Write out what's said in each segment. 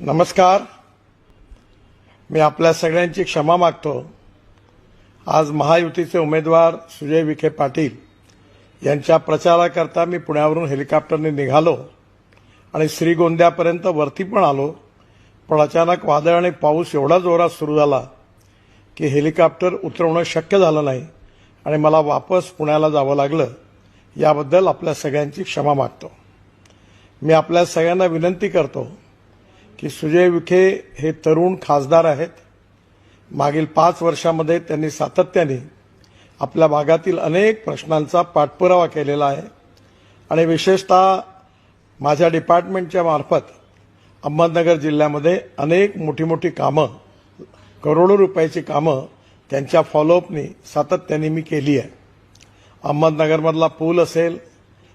नमस्कार. मी आपल्या सगळ्यांची क्षमा मागतो. आज महायुतीचे उमेदवार सुजय विखे पाटील यांच्या प्रचाराकरता मी पुण्यावरून हेलिकॉप्टरने निघालो आणि श्रीगोंद्यापर्यंत वरती पण आलो पण अचानक वादळ आणि पाऊस एवढा जोरात सुरू झाला की हेलिकॉप्टर उतरवणं शक्य झालं नाही आणि मला वापस पुण्याला जावं लागलं याबद्दल आपल्या सगळ्यांची क्षमा मागतो. मी आपल्या सगळ्यांना विनंती करतो की सुजय विखे हे तरुण खासदार आहेत. मागील पाच वर्षामध्ये त्यांनी सातत्याने आपल्या भागातील अनेक प्रश्नांचा पाठपुरावा केलेला आहे. आणि विशेषतः माझ्या डिपार्टमेंटच्या मार्फत अहमदनगर जिल्ह्यामध्ये अनेक मोठी मोठी कामं करोडो रुपयाची कामं त्यांच्या फॉलोअपनी सातत्याने मी केली आहे. अहमदनगरमधला पूल असेल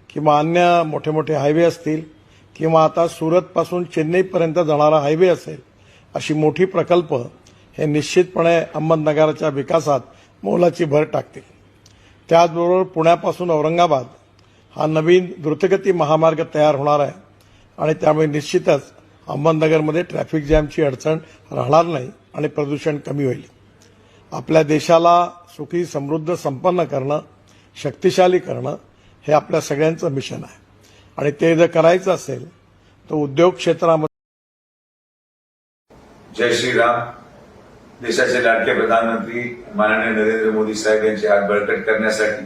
किंवा अन्य मोठे मोठे हायवे असतील किंवा आता सुरतपासून चेन्नईपर्यंत जाणारा हायवे असेल अशी मोठी प्रकल्प हे निश्चितपणे अहमदनगराच्या विकासात मोलाची भर टाकतील. त्याचबरोबर पुण्यापासून औरंगाबाद हा नवीन द्रुतगती महामार्ग तयार होणार आहे आणि त्यामुळे निश्चितच अहमदनगरमध्ये ट्रॅफिक जॅमची अडचण राहणार नाही आणि प्रदूषण कमी होईल. आपल्या देशाला सुखी समृद्ध संपन्न करणं शक्तिशाली करणं हे आपल्या सगळ्यांचं मिशन आहे. आणि ते जर करायचं असेल तर उद्योग क्षेत्रामध्ये जय श्रीराम. देशाचे लाडके प्रधानमंत्री माननीय नरेंद्र मोदी साहेब यांचे हात बळकट करण्यासाठी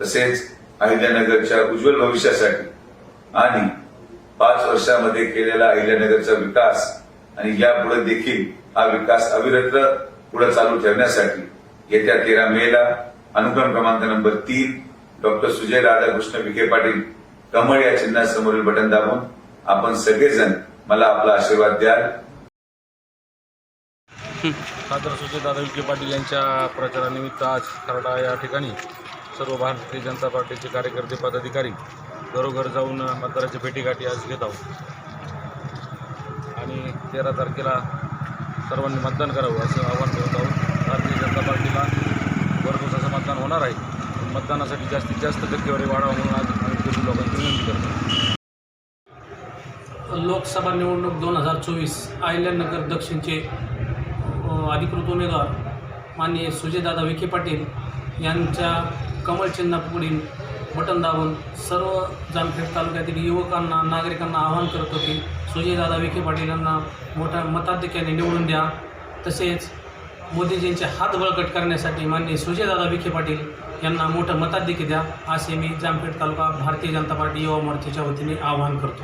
तसेच अहिल्यानगरच्या उज्ज्वल भविष्यासाठी आणि पाच वर्षामध्ये केलेला अहिल्यानगरचा विकास आणि यापुढे देखील हा विकास अविरत्र पुढे चालू ठेवण्यासाठी येत्या तेरा मेला अनुक्रम क्रमांक नंबर तीन डॉक्टर सुजय राधाकृष्ण विखे पाटील कमळ या चिन्हासमोरील बटन दाबून आपण सगळेजण मला आपला आशीर्वाद द्याल. खासदार सुजयदादा विखे पाटील यांच्या प्रचारानिमित्त आज खरडा या ठिकाणी सर्व भारतीय जनता पार्टीचे कार्यकर्ते पदाधिकारी घरोघर जाऊन मतदाराची भेटीगाठी आज घेत आहोत. आणि तेरा तारखेला सर्वांनी मतदान करावं असं आवाहन करत आहोत. भारतीय जनता पार्टीला भरघोस असं मतदान होणार आहे. मतदानासाठी जास्तीत जास्त टक्केवारी वाढावं म्हणून आज आम्ही लोकांची विनंती करतो लोकसभा निवडणूक दोन हजार चोवीस आयल्यानगर दक्षिणचे अधिकृत उमेदवार माननीय सुजयदादा विखे पाटील यांच्या कमळ चिन्हापुढील बटन दाबून सर्व जामखेड तालुक्यातील युवकांना नागरिकांना आवाहन करतो की सुजयदादा विखे पाटील यांना मोठ्या मताधिक्याने निवडून द्या. तसेच मोदीजींचे हात बळकट करण्यासाठी माननीय सुजयदादा विखे पाटील यांना मोठं मताधिक्य द्या असे मी जामखेड तालुका भारतीय जनता पार्टी युवा मोर्चाच्या वतीने आवाहन करतो.